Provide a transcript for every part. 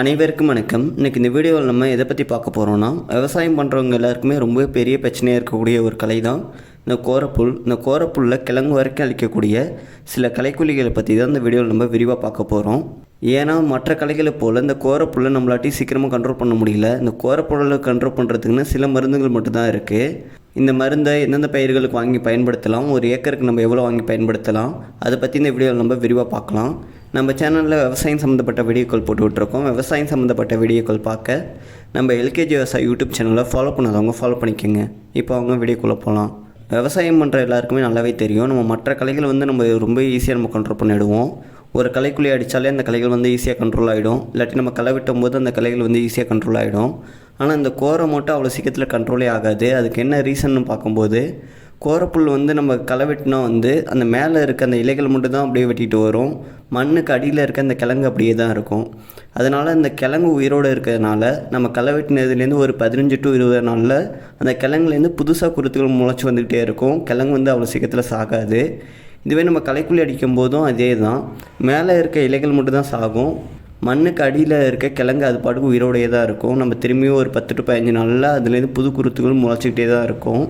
அனைவருக்கும் வணக்கம். இன்றைக்கி இந்த வீடியோவில் நம்ம எதை பற்றி பார்க்க போகிறோன்னா விவசாயம் பண்ணுறவங்க எல்லாருக்குமே ரொம்ப பெரிய பிரச்சனையாக இருக்கக்கூடிய ஒரு கலை தான் இந்த கோரப்புல். இந்த கோரப்புல்ல கிழங்கு வரைக்கும் அளிக்கக்கூடிய சில கலைக்குழிகளை பற்றி தான் இந்த வீடியோவில் நம்ம விரிவாக பார்க்க போகிறோம் ஏன்னா மற்ற கலைகளை போல் இந்த கோரப்புல்லை நம்மளாட்டி சீக்கிரமாக கண்ட்ரோல் பண்ண முடியல. இந்த கோரப்புல்லை கண்ட்ரோல் பண்ணுறதுக்குன்னு சில மருந்துகள் மட்டும்தான் இருக்குது இந்த மருந்தை எந்தெந்த பயிர்களுக்கு வாங்கி பயன்படுத்தலாம்? ஒரு ஏக்கருக்கு நம்ம எவ்வளோ வாங்கி பயன்படுத்தலாம்? அதை பற்றி இந்த வீடியோவில் நம்ம விரிவாக பார்க்கலாம். நம்ம சேனலில் விவசாயம் சம்மந்தப்பட்ட வீடியோக்கள் போட்டு விட்ருக்கோம் விவசாயம் சம்மந்தப்பட்ட வீடியோக்கள் பார்க்க நம்ம எல்கேஜி விவசாய யூடியூப் சேனலை ஃபாலோ பண்ணாதவங்க ஃபாலோ பண்ணிக்கோங்க. இப்போ அவங்க வீடியோக்குள்ளே போகலாம் விவசாயம் பண்ணுற எல்லாருக்குமே நல்லாவே தெரியும். நம்ம மற்ற கலைகள் வந்து நம்ம ரொம்ப ஈஸியாக நம்ம கண்ட்ரோல் பண்ணிவிடுவோம் ஒரு கலைக்குள்ளே அடித்தாலே அந்த கலைகள் வந்து ஈஸியாக கண்ட்ரோல் ஆகிடும் இல்லாட்டி நம்ம களை வெட்டும் போது அந்த கலைகள் வந்து ஈஸியாக கண்ட்ரோல் ஆகிடும் ஆனால் இந்த கோரை மட்டும் அவ்வளோ சீக்கிரத்தில் கண்ட்ரோலே ஆகாது. அதுக்கு என்ன ரீசன்னு பார்க்கும்போது கோரப்புல் வந்து நம்ம களை வெட்டினா வந்து அந்த மேலே இருக்க அந்த இலைகள் மட்டும் தான் அப்படியே வெட்டிட்டு வரும். மண்ணுக்கு அடியில் இருக்க அந்த கிழங்கு அப்படியே தான் இருக்கும். அதனால் அந்த கிழங்கு உயிரோடு இருக்கிறதுனால நம்ம களை வெட்டினதுலேருந்து ஒரு பதினஞ்சு டு இருபது நாளில் அந்த கிழங்குலேருந்து புதுசாக குருத்துகள் முளைச்சி வந்துக்கிட்டே இருக்கும். கிழங்கு வந்து அவ்வளோ சீக்கிரத்தில் சாகாது. இதுவே நம்ம களைக்குள்ளி அடிக்கும் போதும் அதே தான். மேலே இருக்க இலைகள் மட்டும் தான் சாகும். மண்ணுக்கு அடியில் இருக்க கிழங்கு அது பாட்டுக்கு உயிரோடையே தான் இருக்கும். நம்ம திரும்பியும் ஒரு பத்து டு பதினஞ்சு நாளில் அதுலேருந்து புது குருத்துகள் முளைச்சிக்கிட்டே தான் இருக்கும்.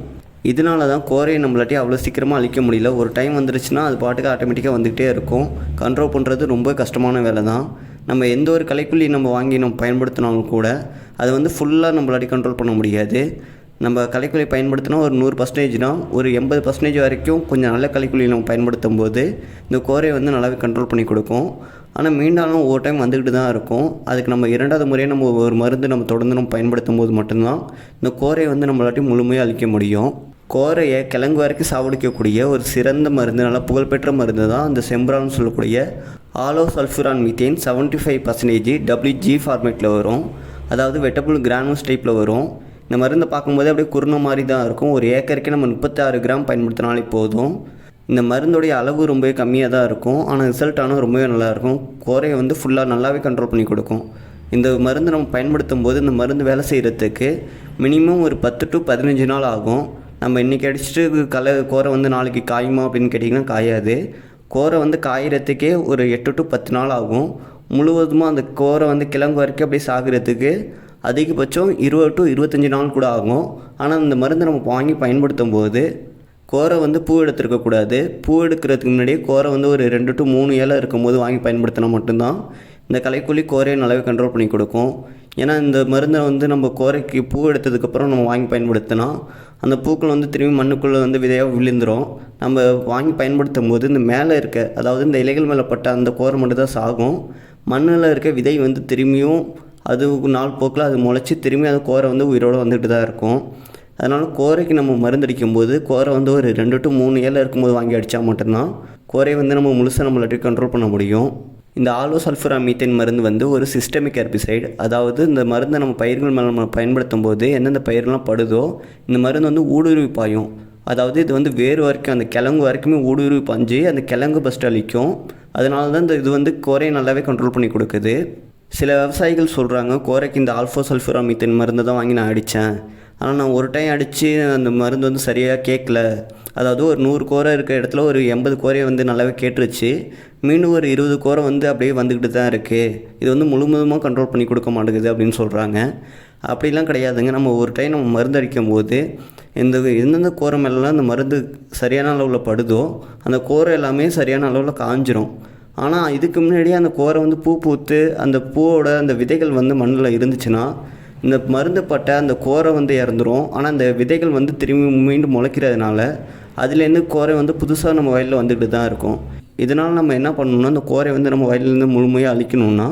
இதனால தான் கோரையை நம்மளாட்டி அவ்வளோ சீக்கிரமாக அழிக்க முடியல. ஒரு டைம் வந்துருச்சுன்னா அது பாட்டுக்கு ஆட்டோமேட்டிக்காக வந்துகிட்டே இருக்கும். கண்ட்ரோல் பண்ணுறது ரொம்ப கஷ்டமான வேலை தான் நம்ம எந்த ஒரு கலைக்குள்ளி நம்ம வாங்கி நம்ம பயன்படுத்தினாலும் கூட அதை வந்து ஃபுல்லாக நம்மளாட்டி கண்ட்ரோல் பண்ண முடியாது. நம்ம கலைக்குழி பயன்படுத்தினா ஒரு நூறு பர்சன்டேஜ்னா ஒரு எண்பது பர்சன்டேஜ் வரைக்கும் கொஞ்சம் நல்ல கலைக்குழி நம்ம பயன்படுத்தும் போது இந்த கோரையை வந்து நல்லாவே கண்ட்ரோல் பண்ணி கொடுக்கும். ஆனால் மீண்டாலும் ஒவ்வொரு டைம் வந்துக்கிட்டு தான் இருக்கும். அதுக்கு நம்ம இரண்டாவது முறையாக நம்ம ஒரு மருந்து நம்ம தொடர்ந்து நம்ம பயன்படுத்தும் போது மட்டும்தான் இந்த கோரையை வந்து நம்மளாட்டி முழுமையாக அழிக்க முடியும். கோரையை கிழங்கு வரைக்கும் சாவடிக்கக்கூடிய ஒரு சிறந்த மருந்து நல்லா புகழ்பெற்ற மருந்து தான் அந்த செம்பரான்னு சொல்லக்கூடிய ஆலோ சல்ஃபுரான் methane seventy five percentage W G ஃபார்மேட்டில் வரும். அதாவது வெட்டபுள் கிரானுஸ் டைப்பில் வரும். இந்த மருந்தை பார்க்கும்போது அப்படியே குருண மாதிரி தான் இருக்கும். ஒரு ஏக்கருக்கே நம்ம முப்பத்தாறு கிராம் பயன்படுத்தினாலே போதும். இந்த மருந்துடைய அளவு ரொம்பவே கம்மியாக தான் இருக்கும். ஆனால் ரிசல்ட் ஆனால் ரொம்பவே நல்லாயிருக்கும் கோரையை வந்து ஃபுல்லாக நல்லாவே கண்ட்ரோல் பண்ணி கொடுக்கும். இந்த மருந்து நம்ம பயன்படுத்தும் போது இந்த மருந்து வேலை செய்கிறதுக்கு மினிமம் ஒரு பத்து டு பதினஞ்சு நாள் ஆகும். நம்ம இன்றைக்கி அடிச்சுட்டு கலை கோரை வந்து நாளைக்கு காயுமா அப்படின்னு கேட்டிங்கன்னா காயாது. கோரை வந்து காயறதுக்கே ஒரு எட்டு டு பத்து நாள் ஆகும். முழுவதுமாக அந்த கோரை வந்து கிழங்கு வரைக்கும் அப்படியே சாகிறதுக்கு அதிகபட்சம் இருபது டு இருபத்தஞ்சி நாள் கூட ஆகும். ஆனால் இந்த மருந்து நம்ம வாங்கி பயன்படுத்தும் போது கோரை வந்து பூ எடுத்துருக்கக்கூடாது பூ எடுக்கிறதுக்கு முன்னாடியே கோரை வந்து ஒரு ரெண்டு டு மூணு இலை இருக்கும்போது வாங்கி பயன்படுத்தினா மட்டும்தான் இந்த களைக்கொல்லி கோரையை நல்லாவே கண்ட்ரோல் பண்ணி கொடுக்கும். ஏன்னா இந்த மருந்தை வந்து நம்ம கோரைக்கு பூ எடுத்ததுக்கப்புறம் நம்ம வாங்கி பயன்படுத்தினா அந்த பூக்கள் வந்து திரும்பி மண்ணுக்குள்ளே வந்து விதையாக விழுந்துடும் நம்ம வாங்கி பயன்படுத்தும் போது இந்த மேலே இருக்க அதாவது இந்த இலைகள் மேலே பட்ட அந்த கோரை மட்டும் தான் சாகும். மண்ணில் இருக்க விதை வந்து திரும்பியும் அது நாள் போக்கில் அது முளைச்சி திரும்பி அந்த கோரை வந்து உயிரோடு வந்துட்டு தான் இருக்கும். அதனால் கோரைக்கு நம்ம மருந்தடிக்கும் போது கோரை வந்து ஒரு ரெண்டு டு மூணு ஏழில் இருக்கும்போது வாங்கி அடித்தா மட்டும்தான் கோரையை வந்து நம்ம முழுசாக நம்மளாட்டி கண்ட்ரோல் பண்ண முடியும். இந்த ஆலோ சல்ஃபரா மீத்தேன் மருந்து வந்து ஒரு சிஸ்டமிக் ஹெர்பிசைடு அதாவது இந்த மருந்தை நம்ம பயிர்கள் மேலே நம்ம பயன்படுத்தும் போது எந்தெந்த பயிர்கள்லாம் படுதோ இந்த மருந்து வந்து ஊடுருவி பாயும். அதாவது இது வந்து வேறு வரைக்கும் அந்த கிழங்கு வரைக்குமே ஊடுருவி பாஞ்சு அந்த கிழங்கு ஃபஸ்ட்டு அழிக்கும். அதனால தான் இந்த இது வந்து கோரையை நல்லாவே கண்ட்ரோல் பண்ணி கொடுக்குது. சில விவசாயிகள் சொல்கிறாங்க கோரைக்கு இந்த ஆல்ஃபோ சல்ஃபரா மீத்தேன் மருந்து தான் வாங்கி நான் அடித்தேன் ஆனால் நான் ஒரு டைம் அடித்து அந்த மருந்து வந்து சரியாக கேட்கல அதாவது ஒரு நூறு கோரை இருக்கிற இடத்துல ஒரு எண்பது கோரையை வந்து நல்லாவே கேட்டுருச்சு. மீண்டும் ஒரு இருபது கோரை வந்து அப்படியே வந்துக்கிட்டு தான் இருக்குது இது வந்து முழுவதுமாக கண்ட்ரோல் பண்ணி கொடுக்க மாட்டேங்குது அப்படின்னு சொல்கிறாங்க அப்படிலாம் கிடையாதுங்க. நம்ம ஒரு டைம் நம்ம மருந்து அடிக்கும் போது இந்த எந்தெந்த கோரை மேலெலாம் அந்த மருந்து சரியான அளவில் படுதோ அந்த கோரை எல்லாமே சரியான அளவில் காஞ்சிரும். ஆனால் இதுக்கு முன்னாடியே அந்த கோரை வந்து பூ பூத்து அந்த பூவோட அந்த விதைகள் வந்து மண்ணில் இருந்துச்சுன்னா இந்த மருந்து பட்ட அந்த கோரை வந்து இறந்துரும். ஆனால் அந்த விதைகள் வந்து திரும்பி மீண்டும் முளைக்கிறதுனால அதுலேருந்து கோரை வந்து புதுசாக நம்ம வயலில் வந்துக்கிட்டு தான் இருக்கும். இதனால் நம்ம என்ன பண்ணணும்னா அந்த கோரை வந்து நம்ம வயல்லேருந்து முழுமையாக அழிக்கணும்னா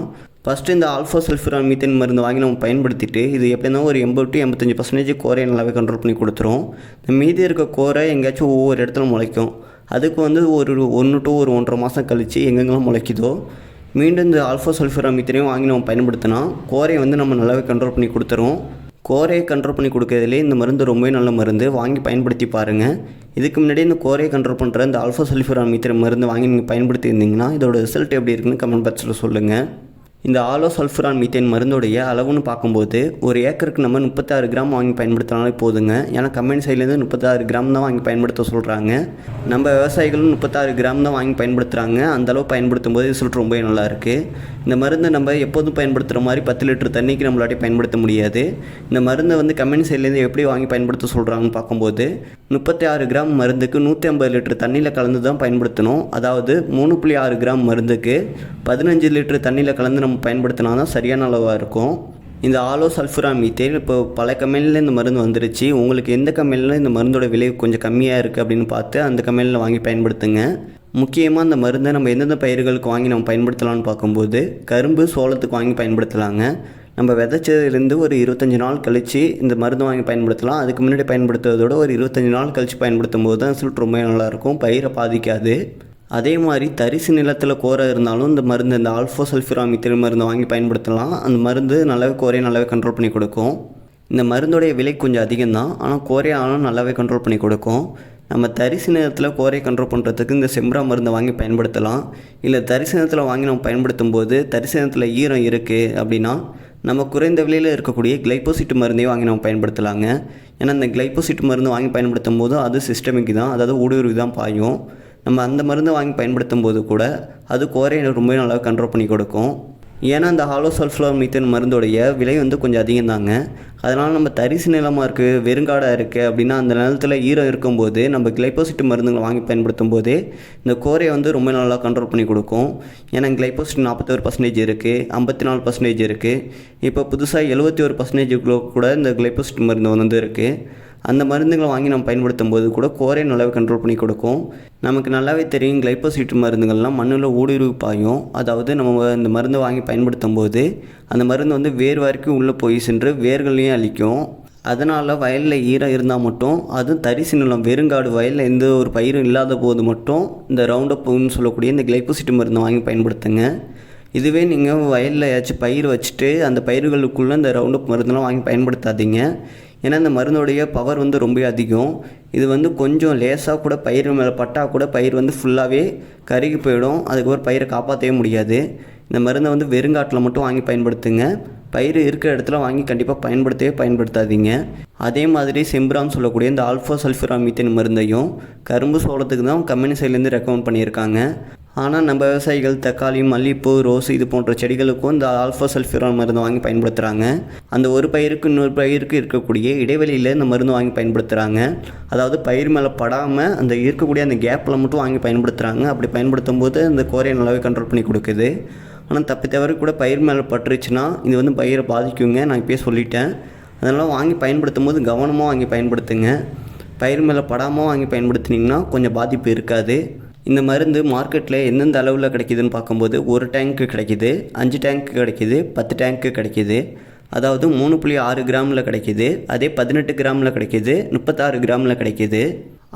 ஃபஸ்ட்டு இந்த ஆல்ஃபா சல்ஃபுரான் மீத்தேன் மருந்து வாங்கி நம்ம பயன்படுத்திட்டு இது எப்படின்னா ஒரு எண்பது டு எண்பத்தஞ்சு பர்சன்டேஜ் கோரையை நல்லாவே கண்ட்ரோல் பண்ணி கொடுத்துரும். இந்த மீதி இருக்க கோரை எங்கேயாச்சும் ஒவ்வொரு இடத்துல முளைக்கும். அதுக்கு வந்து ஒரு ஒன்று டு ஒரு ஒன்றரை மாதம் கழித்து எங்கெங்கெல்லாம் முளைக்குதோ மீண்டும் இந்த ஆல்ஃபா சல்ஃபரா மீத்தனையும் வாங்கி நம்ம பயன்படுத்தினா கோரையை வந்து நம்ம நல்லாவே கண்ட்ரோல் பண்ணி கொடுத்துரும் கோரையை கண்ட்ரோல் பண்ணி கொடுக்கறதுலே இந்த மருந்து ரொம்பவே நல்ல மருந்து. வாங்கி பயன்படுத்தி பாருங்கள் இதுக்கு முன்னாடி இந்த கோரையை கண்ட்ரோல் பண்ணுற இந்த ஆல்ஃபா சல்ஃபரா மீத்திர மருந்து வாங்கி நீங்கள் பயன்படுத்தி இருந்தீங்கன்னா இதோட ரிசல்ட் எப்படி இருக்குன்னு கமெண்ட் பாக்ஸில் சொல்லுங்கள் இந்த ஆலோ சல்ஃபுரான் மீத்தேன் மருந்துடைய அளவுன்னு பார்க்கும்போது ஒரு ஏக்கருக்கு நம்ம முப்பத்தாறு கிராம் வாங்கி பயன்படுத்தினாலே போதுங்க. ஏன்னா கம்பெனி சைட்லேருந்து முப்பத்தாறு கிராம் தான் வாங்கி பயன்படுத்த சொல்கிறாங்க நம்ம விவசாயிகளும் முப்பத்தாறு கிராம் தான் வாங்கி பயன்படுத்துகிறாங்க அந்த அளவு பயன்படுத்தும் போது ரிசல்ட் ரொம்ப நல்லா இருக்குது இந்த மருந்தை நம்ம எப்போதும் பயன்படுத்துகிற மாதிரி பத்து லிட்டர் தண்ணிக்கு நம்மளாட்டி பயன்படுத்த முடியாது. இந்த மருந்தை வந்து கம்பெனி சைட்லேருந்து எப்படி வாங்கி பயன்படுத்த சொல்கிறாங்கன்னு பார்க்கும்போது முப்பத்தி ஆறு கிராம் மருந்துக்கு நூற்றி ஐம்பது லிட்டர் தண்ணியில் கலந்து தான் பயன்படுத்தணும். அதாவது மூணு புள்ளி ஆறு கிராம் மருந்துக்கு பதினஞ்சு லிட்டர் தண்ணியில் கலந்து நம்ம பயன்படுத்தினா தான் சரியான அளவாக இருக்கும். இந்த ஆலோ சல்ஃபுரா மீத்தேன் இப்போ பல கம்பெனியில் இந்த மருந்து வந்துருச்சு. உங்களுக்கு எந்த கம்பெனியில் இந்த மருந்தோட விலை கொஞ்சம் கம்மியாக இருக்குது அப்படின்னு பார்த்து அந்த கம்பெனியில் வாங்கி பயன்படுத்துங்க. முக்கியமாக அந்த மருந்தை நம்ம எந்தெந்த பயிர்களுக்கு வாங்கி நம்ம பயன்படுத்தலாம்னு பார்க்கும்போது கரும்பு சோளத்துக்கு வாங்கி பயன்படுத்தலாங்க. நம்ம விதைச்சதுலேருந்து ஒரு இருபத்தஞ்சி நாள் கழித்து இந்த மருந்து வாங்கி பயன்படுத்தலாம். அதுக்கு முன்னாடி பயன்படுத்துறதோட ஒரு இருபத்தஞ்சி நாள் கழித்து பயன்படுத்தும் போது தான் ரிசல்ட் ரொம்ப நல்லாயிருக்கும் பயிரை பாதிக்காது. அதே மாதிரி தரிசு நிலத்தில் கோரை இருந்தாலும் இந்த மருந்து இந்த ஆல்ஃபோ சல்ஃபிராமித்திரி மருந்து வாங்கி பயன்படுத்தலாம். அந்த மருந்து நல்லாவே கோரையை நல்லாவே கண்ட்ரோல் பண்ணி கொடுக்கும். இந்த மருந்துடைய விலை கொஞ்சம் அதிகம்தான். ஆனால் கோரையை நல்லாவே கண்ட்ரோல் பண்ணி கொடுக்கும். நம்ம தரிசு நேரத்தில் கோரையை கண்ட்ரோல் பண்ணுறதுக்கு இந்த செம்ரா மருந்தை வாங்கி பயன்படுத்தலாம். இல்லை தரிசு நேரத்தில் வாங்கி நம்ம பயன்படுத்தும் போது தரிசு நேரத்தில் ஈரம் இருக்குது அப்படின்னா நம்ம குறைந்த விலையில் இருக்கக்கூடிய கிளைப்போசிட் மருந்தையும் வாங்கி நம்ம பயன்படுத்தலாங்க. ஏன்னா இந்த கிளைப்போசிட் மருந்து வாங்கி பயன்படுத்தும் போது அது சிஸ்டமிக்கு தான். அதாவது ஊடுருவி தான் பாயும். நம்ம அந்த மருந்தை வாங்கி பயன்படுத்தும் போது கூட அது கோரையை ரொம்ப நல்லா கண்ட்ரோல் பண்ணி கொடுக்கும். ஏன்னா அந்த ஹாலோ சல்ஃப்ளவர் மீத்தன் மருந்தோடைய விலை வந்து கொஞ்சம் அதிகம் தாங்க அதனால் நம்ம தரிசு நிலமாக இருக்குது வெறுங்காடாக இருக்குது அப்படின்னா அந்த நிலத்தில் ஈரம் இருக்கும்போது நம்ம கிளைப்போசிட் மருந்துகளை வாங்கி பயன்படுத்தும் போது இந்த கோரையை வந்து ரொம்ப நல்லா கண்ட்ரோல் பண்ணி கொடுக்கும். ஏன்னா கிளைப்போசிட் நாற்பத்தோரு பர்சன்டேஜ் இருக்குது ஐம்பத்தி நாலு பர்சன்டேஜ் இருக்குது இப்போ புதுசாக எழுபத்தி ஒரு பர்சன்டேஜ் கூட இந்த கிளைப்போசிட் மருந்து வந்து இருக்குது அந்த மருந்துகளை வாங்கி நம்ம பயன்படுத்தும் போது கூட கோரை நல்லாவே கண்ட்ரோல் பண்ணி கொடுக்கும். நமக்கு நல்லாவே தெரியும் கிளைப்போசிட் மருந்துகள்லாம் மண்ணில் ஊடுருவி பாயும். அதாவது நம்ம இந்த மருந்தை வாங்கி பயன்படுத்தும் போது அந்த மருந்து வந்து வேர் வரைக்கும் உள்ளே போய் சென்று வேர்களையும் அழிக்கும். அதனால் வயலில் ஈரம் இருந்தால் மட்டும் அதுவும் தரிசு நிலம் வெறுங்காடு வயலில் எந்த ஒரு பயிரும் இல்லாத போது மட்டும் இந்த ரவுண்ட் அப்புன்னு சொல்லக்கூடிய இந்த கிளைப்போசிட் மருந்து வாங்கி பயன்படுத்துங்க. இதுவே நீங்கள் வயலில் ஏதாச்சும் பயிர் வச்சுட்டு அந்த பயிர்களுக்குள்ளே இந்த ரவுண்டப் மருந்தெல்லாம் வாங்கி பயன்படுத்தாதீங்க. ஏன்னா இந்த மருந்துடைய பவர் வந்து ரொம்ப அதிகம். இது வந்து கொஞ்சம் லேசாக கூட பயிர் மேலே பட்டால் கூட பயிர் வந்து ஃபுல்லாகவே கருகி போயிடும். அதுக்கப்புறம் பயிரை காப்பாற்றவே முடியாது. இந்த மருந்தை வந்து வெறுங்காட்டில் மட்டும் வாங்கி பயன்படுத்துங்க. பயிர் இருக்கிற இடத்துல வாங்கி கண்டிப்பாக பயன்படுத்தவே பயன்படுத்தாதீங்க. அதே மாதிரி செம்புராம் சொல்லக்கூடிய இந்த ஆல்ஃபா சல்ஃபுராமித்தின் மருந்தையும் கரும்பு சோளத்துக்கு தான் கம்பெனி சைட்லேருந்து ரெக்கமெண்ட் பண்ணியிருக்காங்க. ஆனால் நம்ம விவசாயிகள் தக்காளி மல்லிப்பூ ரோஸ் இது போன்ற செடிகளுக்கும் இந்த ஆல்ஃபா சல்ஃபிரான் மருந்து வாங்கி பயன்படுத்துகிறாங்க அந்த ஒரு பயிருக்கு இன்னொரு பயிருக்கு இருக்கக்கூடிய இடைவெளியில் இந்த மருந்து வாங்கி பயன்படுத்துகிறாங்க அதாவது பயிர் மேலே படாமல் அந்த இருக்கக்கூடிய அந்த கேப்பில் மட்டும் வாங்கி பயன்படுத்துகிறாங்க அப்படி பயன்படுத்தும் போது அந்த கோரையை நல்லாவே கண்ட்ரோல் பண்ணி கொடுக்குது. ஆனால் தப்பி தவறு கூட பயிர் மேலே பட்டுருச்சுன்னா இது வந்து பயிரை பாதிக்குங்க. நான் இப்போயே சொல்லிட்டேன். அதனால் வாங்கி பயன்படுத்தும் போது கவனமாக வாங்கி பயன்படுத்துங்க. பயிர் மேலே படாமல் வாங்கி பயன்படுத்தினீங்கன்னா கொஞ்சம் பாதிப்பு இருக்காது. இந்த மருந்து மார்க்கெட்டில் எந்தெந்த அளவில் கிடைக்கிதுன்னு பார்க்கும்போது ஒரு டேங்க்கு கிடைக்கிது அஞ்சு டேங்க்கு கிடைக்கிது பத்து டேங்க்கு கிடைக்கிது. அதாவது மூணு புள்ளி ஆறு கிராமில் கிடைக்கிது அதே பதினெட்டு கிராமில் கிடைக்கிது முப்பத்தாறு கிராமில் கிடைக்கிது.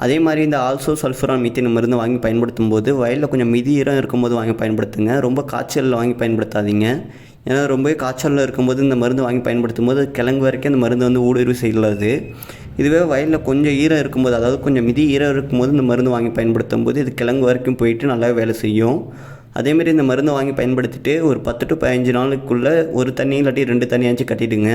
அதே மாதிரி இந்த ஆல்சோ சல்ஃபரான் மீத்தேன் மருந்து வாங்கி பயன்படுத்தும் போது வயலில் கொஞ்சம் மிதி ஈரம் இருக்கும்போது வாங்கி பயன்படுத்துங்க. ரொம்ப காய்ச்சலில் வாங்கி பயன்படுத்தாதீங்க. ஏன்னா ரொம்பவே காய்ச்சலில் இருக்கும்போது இந்த மருந்து வாங்கி பயன்படுத்தும் போது கிழங்கு வரைக்கும் அந்த மருந்து வந்து ஊடுருவி செய்யலாது இதுவே வயலில் கொஞ்சம் ஈரம் இருக்கும்போது அதாவது கொஞ்சம் மிதி ஈரம் இருக்கும்போது இந்த மருந்து வாங்கி பயன்படுத்தும் போது இது கிழங்கு வரைக்கும் போயிட்டு நல்லா வேலை செய்யும். அதேமாரி இந்த மருந்தை வாங்கி பயன்படுத்திட்டு ஒரு பத்து டு பதினஞ்சு நாளுக்குள்ளே ஒரு தண்ணி இல்லாட்டி ரெண்டு தண்ணியாச்சும் கட்டிடுங்க.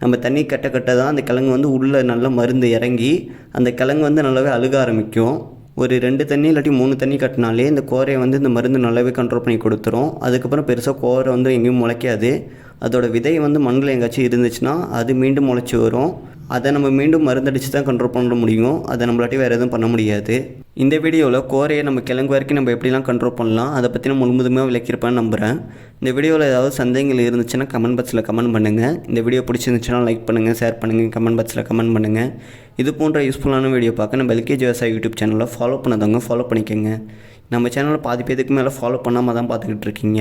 நம்ம தண்ணி கட்ட கட்ட தான் அந்த கிழங்கு வந்து உள்ளே நல்ல மருந்து இறங்கி அந்த கிழங்கு வந்து நல்லாவே அழுக ஆரம்பிக்கும். ஒரு ரெண்டு தண்ணி இல்லாட்டி மூணு தண்ணி கட்டினாலே இந்த கோரையை வந்து இந்த மருந்து நல்லாவே கண்ட்ரோல் பண்ணி கொடுத்துரும். அதுக்கப்புறம் பெருசாக கோரை வந்து எங்கேயும் முளைக்காது. அதோட விதை வந்து மண்ணில் எங்கேயாச்சும் இருந்துச்சுன்னா அது மீண்டும் முளைச்சி வரும். அதை நம்ம மீண்டும் மருந்தடிச்சு தான் கண்ட்ரோல் பண்ண முடியும். அதை நம்மளாட்டி வேறு எதுவும் பண்ண முடியாது. இந்த வீடியோவில் கோரையை நம்ம கிழங்கு வரைக்கும் நம்ம எப்படிலாம் கண்ட்ரோல் பண்ணலாம் அதை பற்றி நான் முழுமுதுமையாக விளக்கியிருப்பேன்னு நம்புகிறேன் இந்த வீடியோவில் ஏதாவது சந்தேகங்கள் இருந்துச்சுன்னா கமெண்ட் பாக்ஸில் கமெண்ட் பண்ணுங்கள் இந்த வீடியோ பிடிச்சிருந்துச்சுன்னா லைக் பண்ணுங்கள் ஷேர் பண்ணுங்கள் கமெண்ட் பாக்ஸில் கமெண்ட் பண்ணுங்கள் இது போன்ற யூஸ்ஃபுல்லான வீடியோ பார்க்க நம்ம எல்கேஜி விவசாய யூடியூப் சேனலில் ஃபாலோ பண்ணதவங்க ஃபாலோ பண்ணிக்கோங்க. நம்ம சேனலில் பாதி பேருக்கு மேலே ஃபாலோ பண்ணாமல் தான் பார்த்துக்கிட்டு இருக்கீங்க.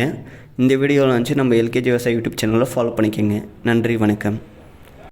இந்த வீடியோவில் வந்து நம்ம எல்கேஜி விவசாய யூடியூப் சேனலில் ஃபாலோ பண்ணிக்கோங்க. நன்றி வணக்கம்.